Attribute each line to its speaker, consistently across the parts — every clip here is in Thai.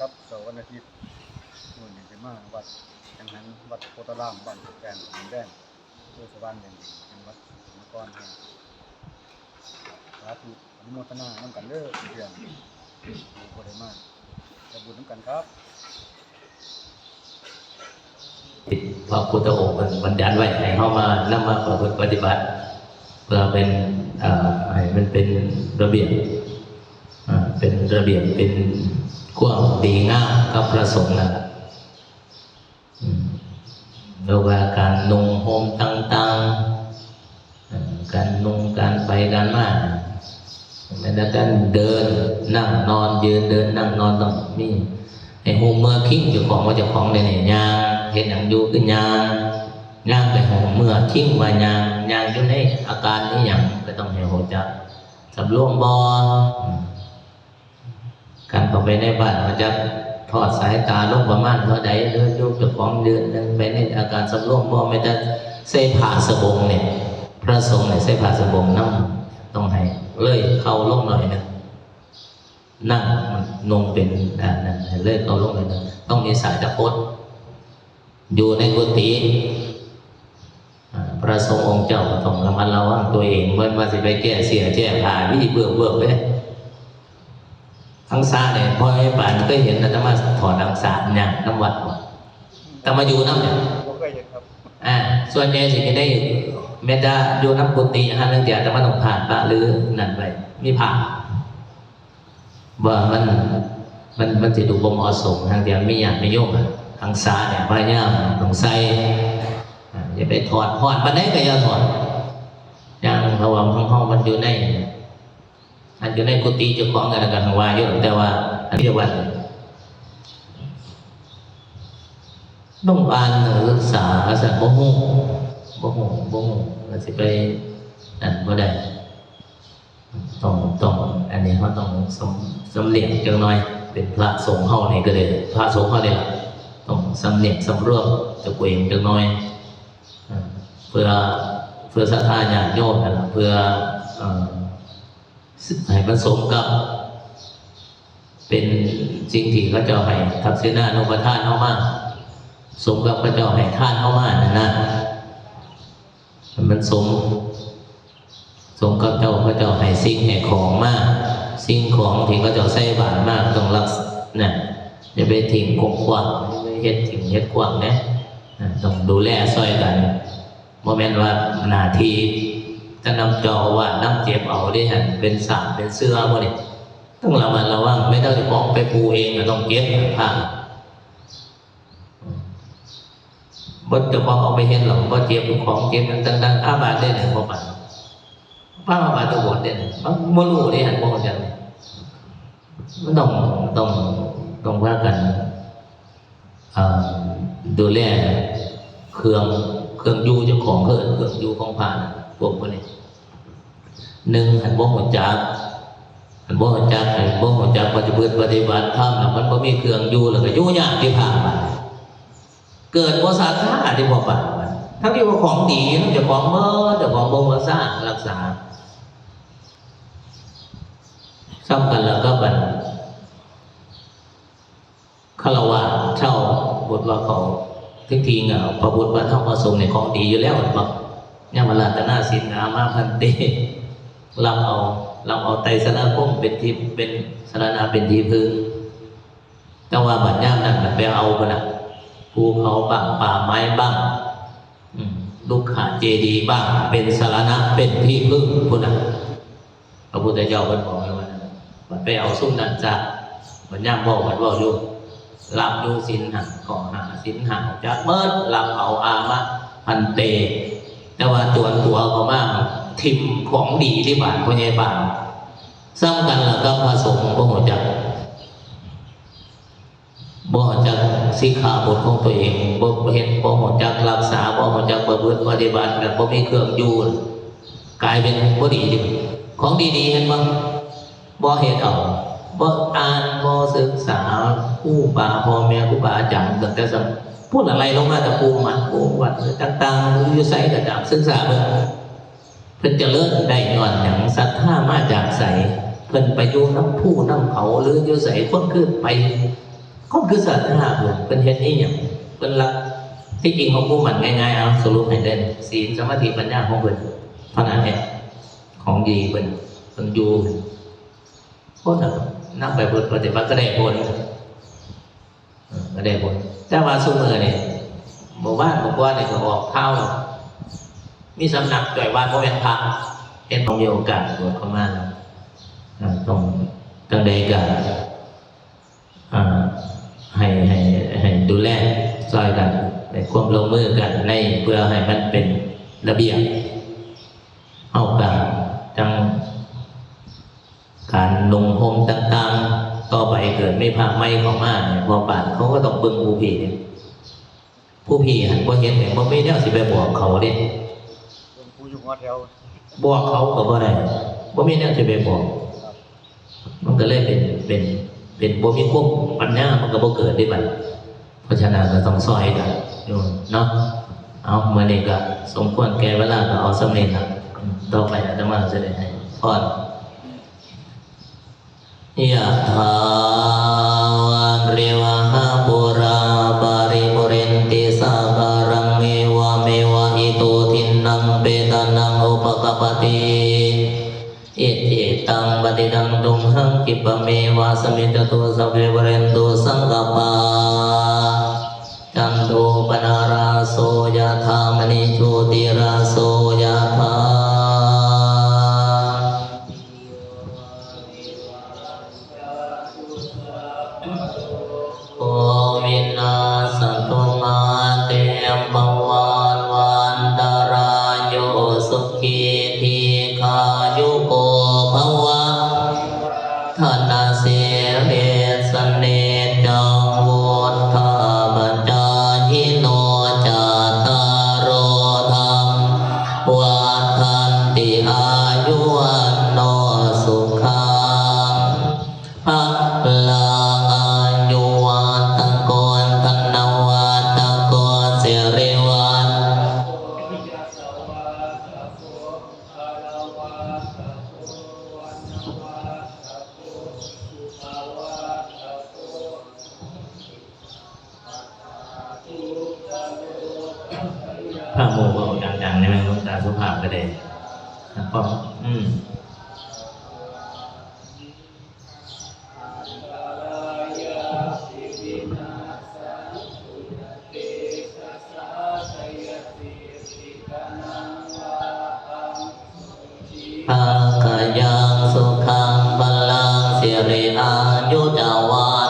Speaker 1: ครับเสาร์วันอาทิตย์มื่อนี้จะมาวัดจังหันวัดโพธารามบ้านแกนดินแดงเพื่อสวรรค์แดงดินจังหวัดสกลนครครับสาธุอนุโมทนาน้ำกันเด้อเพื่อนอยู่บ่ได้มาจะบุญน้ำกันครับ
Speaker 2: พระพุทธองค์มันบัญญัติไว้ให้เข้ามานำมาประพฤติปฏิบัติ เพื่อเป็นอ่อให้มันเป็นระเบียบอ่าเป็นระเบียบเป็น ความดีงามกับพระสงฆ์นะอืมแล้วว่าการนุ่งห่มต่างๆ การนุ่งการไปการมาแม้แต่การเดินนั่งนอนยืนเดินนั่งนอนต้องมีไอ้หูเมื่อคิ้งเจ้าของว่าเจ้าของได้เนี่ยยางเห็นอย่างอยู่คือยางยางไปหูเมื่อคิ้งว่ายางยางอยู่ในอาการนี้อย่างก็ต้องให้หัวจักสำรวมบอ การเข้าไปในบ้านมันจะทอดสายตาลงประมาณเท่าใดเดินอยู่เจ้าของเดินเดินไปในอาการสำรวมบอไม่ได้เส้ผ่าสบงเนี่ยพระสงฆ์เนี่ยเส้ผ่าสบงนั่งต้องให้เลยเข้าลงหน่อยนึงนั่งมันนงเป็นอ่านั่นเลิกเอาลงเลยนะต้องมีสายตะพดอยู่ในกุฏิพระสงฆ์องค์เจ้าต้องระมัดระวังตัวเองเมื่อมาสิไปแก้เสียแก้ผ่าวิเบื่อเบื่อไป ทั้งซาเนี่ยพอให้ป่านก็เห็นนะธรรมาถอดอังสารเนี่ยน้ำวัดบ่แต่มาอยู่น้ำเนี่ย
Speaker 1: บ่เคยเห็นครับ
Speaker 2: อ่าส่วนใหญ่สิจะได้เมตตาอยู่น้ำกุฏิฮะเนื่องจากแต่มาต้องผ่านพระหรือนั่นไปมีผ่านว่ามันมันมันจะดูบ่เหมาะสมทางเดียวไม่อยากไม่ยุ่งอะทางซ้ายเนี่ยพยายามต้องใส่อ่าอย่าไปถอดถอดปันได้ก็อย่าถอดอย่างระหว่างของห้องมันอยู่ใน อันอยู่ในกุฏิเจ้าของกันกันทางวาอยู่แต่ว่า อันนี้วันต้องอ่านศึกษาสัตว์บ่ฮู้บ่ฮู้บ่ฮู้ก็สิไปนั่นบ่ได้ต้องต้องอันนี้เขาต้องสำสำเนียกจังหน่อย เป็นพระสงฆ์เฮานี่ก็เลยพระสงฆ์เฮานี่ล่ะต้องสำเนียกสำรวมจะเวงจังหน่อยเพื่อเพื่อศรัทธาญาติโยมนั่นะเพื่อ เอ่อให้มันสมกับ เป็นสิ่งที่เขาเจ้าให้ทักษิณานุปทานเฮามาสมกับพระเจ้าให้ท่านเฮามานั่นนะมันสมทรงกับเจ้าพระเจ้าให้สิ่งให้ของมากสิ่งของที่เขาเจ้าใส่บาตรมากต้องรักนะอย่าไปทิ้งกงกว้างอย่าไปเฮ็ดทิ้งเฮ็ดกว้างนะต้องดูแลช่วยกันโมเมนต์ว่าหน้าที่ จะนำจาว่าน้ำเจ็บเอาได้หันเป็นสามเป็นเสื้อพวกนี้ต้องระมัดระวังไม่ต้องไปของไปปูเองต้องเก็บผ้าบดจะพอเอาไปเห็นหรอกว่าเจ็บของเจ็บต่างๆอาบาดได้ไหนพอปานพระมาบาตัวบทเนี่ยมันม่รู้เนี่ยหันมอจังมันต้องต้องต้องว่ากันดูแลเครื่องเครื่องยูเจ้าของเพื่องเครื่องยูของผ่าน พวกพวกนี้หนึ่งหันบ่หัวจักหันบ่หัวจักหันบ่หัวจักปฏิบัติปฏิบัติธรรมแล้วมันบ่มีเครื่องยูแล้วก็ยูยากที่ผ่านมาเกิดบ่สาธาที่บ่ผ่านมาทั้งที่ว่าของดีเจ้าของเมื่อเจ้าของบ่มาสร้างรักษาซ้ำกันแล้วก็บันคารวะเช่าบทว่าเขาทิ้งทีงอะพระบุตรพระธรรมพระสงฆ์ในของดีอยู่แล้วบอก เนี่ยมาลาตนาสินอามาพันเตลำเอาลำเอาไตรสนาคมเป็นที่เป็นสารนาเป็นที่พึ่งแต่ว่าบัดย่ามนั้นมันไปเอาไปนะภูเขาบ้างป่าไม้บ้างลูกขาเจดีบ้าง เป็นสารณะเป็นที่พึ่งพุทธะพระพุทธเจ้าเป็นบอกไว้ว่ามันไปเอาซุ้มนันจะมันย่ำบอกมันบอกอยู่ลำดูสินหันก่อหาสินหันจะเมิดลำเอาอามะพันเต แต่ว่าตัวตัวเขามากทิมของดีที่บ้านพญาบาลซ้ำกันแล้วก็พระสงฆ์พระหัวจักบ่หัวจักสิขาบทของตัวเองบ่เห็นบ่หัวจักรักษาบ่หัวจักประพฤติปฏิบัติแบบบ่มีเครื่องอยู่กลายเป็นบ่ดีดิของดีๆเห็นบ้างบ่เห็นเอาบ่อ่านบ่ศึกษาผู้ป่าพ่อแม่ครูบาอาจารย์ตั้งแต่สมัย พูดอะไรลงมาแต่ปูหมันปูวัดต่างๆอยู่ใส่กระจาศึกษาเบิ่งเพิ่นจะเลิศได้ย้อนหยังศรัทธามาจากใสเพิ่นไปอยู่น้ำผู้น้ำเขาหรืออยู่ใสคนขึ้นไปคนคือศาสนาเพิ่นเป็นเฮ็ดอีหยังเพิ่นรักที่จริงของผู้มันง่ายๆเอาสรุปให้ได้เลยศีลสมาธิปัญญาของเพิ่นเท่านั้นแหละของดีเพิ่นเพิ่นอยู่คนน่ะนับไปเพิ่นปฏิบัติก็ได้ผล ก็ได้ผลแต่ว่าซุมื้อนี่ยหมู่บ้านบอกว่านี่ยก็ออกข่าวมีสำนักจ่อยว่าบ่แม่นพระเฮ็ดต้องมีโอกาสบวชเข้ามาต้อ่าต้องตั้งใดก็อ่าให้ให้ให้ดูแลซอยกันในความลงมือกันในเพื่อให้มันเป็นระเบียบเอาการจังการลงโฮมต่างๆ ต่อไปเกิดไม่พาไม่ของมาเนี่ยพอปานเขาก็ต้องเบิ่งผู้พี่ผู้พี่หันบ่เห็นเนี่ยบ่มีแนวสิไปบอกเขาเด้
Speaker 1: ผู้อยู่หัวแถว
Speaker 2: บอกเขาก็บ่ได้บ่มีแนวสิไปบอก มันก็เลยเป็นเป็นเป็นบ่มีควบปัญญามันก็บ่เกิดได้บัดเพราะฉะนั้นก็ต้องซอยกันอยู่เนาะเอาเมื่อนี้ก็สมควรแก่เวลาก็เอาสำเร็จนะอืมต่อไปอาตมาจะได้ให้พรยะถา ติดังตุมหังกิปเมวะสมิตตุสัพเพเวเรนตุสังกปาจันโทปนาราโสยะธามณิโชติราโสยะธาโอวินาสตุมาเตมปวันวันตรายโยสุขีทีขายุโก สุภาพก็ได้ครับผมอืมภาคยังสุขังพลังสิริอายุจาวันโน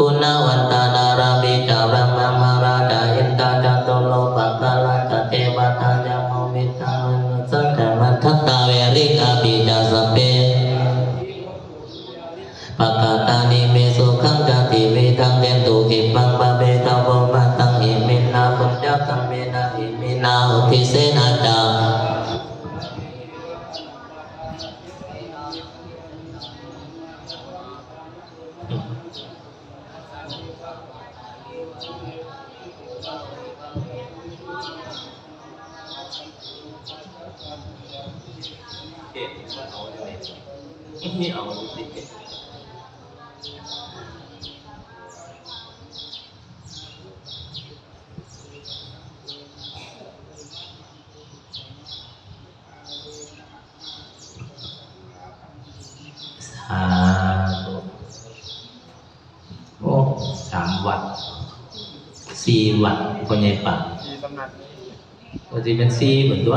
Speaker 2: คุณวันตาดาราบิจารมมมาราดาอินตาจัตุโลภกาลตเทวตาจามวิตานุสังขมัทธตาเวริกาปิจาสเปปะกาตานิเมสุขังจติเวทังเตนตุกิปังปะเบตาโวมาตังอิมินาปุญญกัมเมนาอิมินาอุทิเสนาจา สีาธุโอ้สามวัดสี่วัดพญา
Speaker 1: ยปัก
Speaker 2: ก็ทีเป็นสี่เหมือนตัว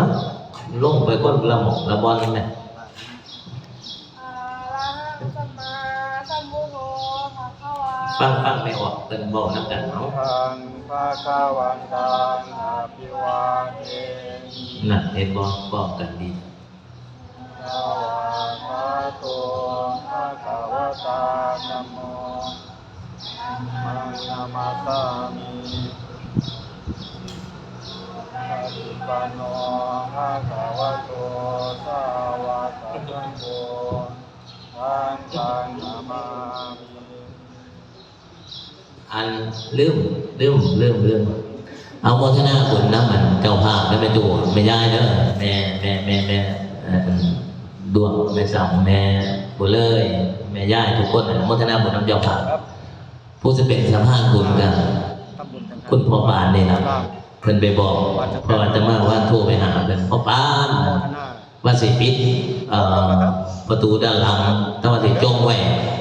Speaker 2: ลงไปก้นละหมอกละบอลนั่นแหละ ฟังฟังไม่ออกเป็นบอกน้ำกันเอา
Speaker 1: ทางภาคาวันตังอาภิวาเทมิ
Speaker 2: น่ะเห็นบอกบอกกันดี ลืมลืมลืมลืมเอาโมทนาบุญน้ำมันเจ้าภาพไม่เป็นตัวไม่ได้เด้อแม่แม่แม่แม่เอ่อดวงแม่สาวแม่บุเลย แม่ย่ายทุกคนโมทนาบุญน้ำเจ้าภาพ
Speaker 1: ครับ
Speaker 2: ผู้จะเป็นสะพานบุญกัน
Speaker 1: ทำบุญกันรับ
Speaker 2: คุณพ่อปานนี่นะเพิ่นไปบอกพอจะมาว่าโทรไปหาเพิ่นพ่อปาน
Speaker 1: โมทนา
Speaker 2: ว่าสิปิดเอ่อประตูด้านหลังแต่ว่าสิจงไว้
Speaker 1: สาธุบุญทั้ง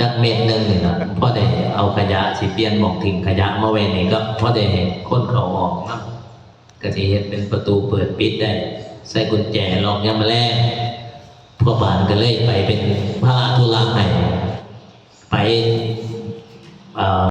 Speaker 2: จักเม็ดหนึ่งนี่นะพ่อได้เอาขยะสิเปลี่ยนหมอกทิ้งขยะมาไว้นี่ก็พ่อได้เห็นคนเขาออกนะก็สิเห็นเป็นประตูเปิดปิดได้ ใส่กุญแจลองยามมาแลงพ่อบานก็เลยไปเป็นพระธุระให้ไป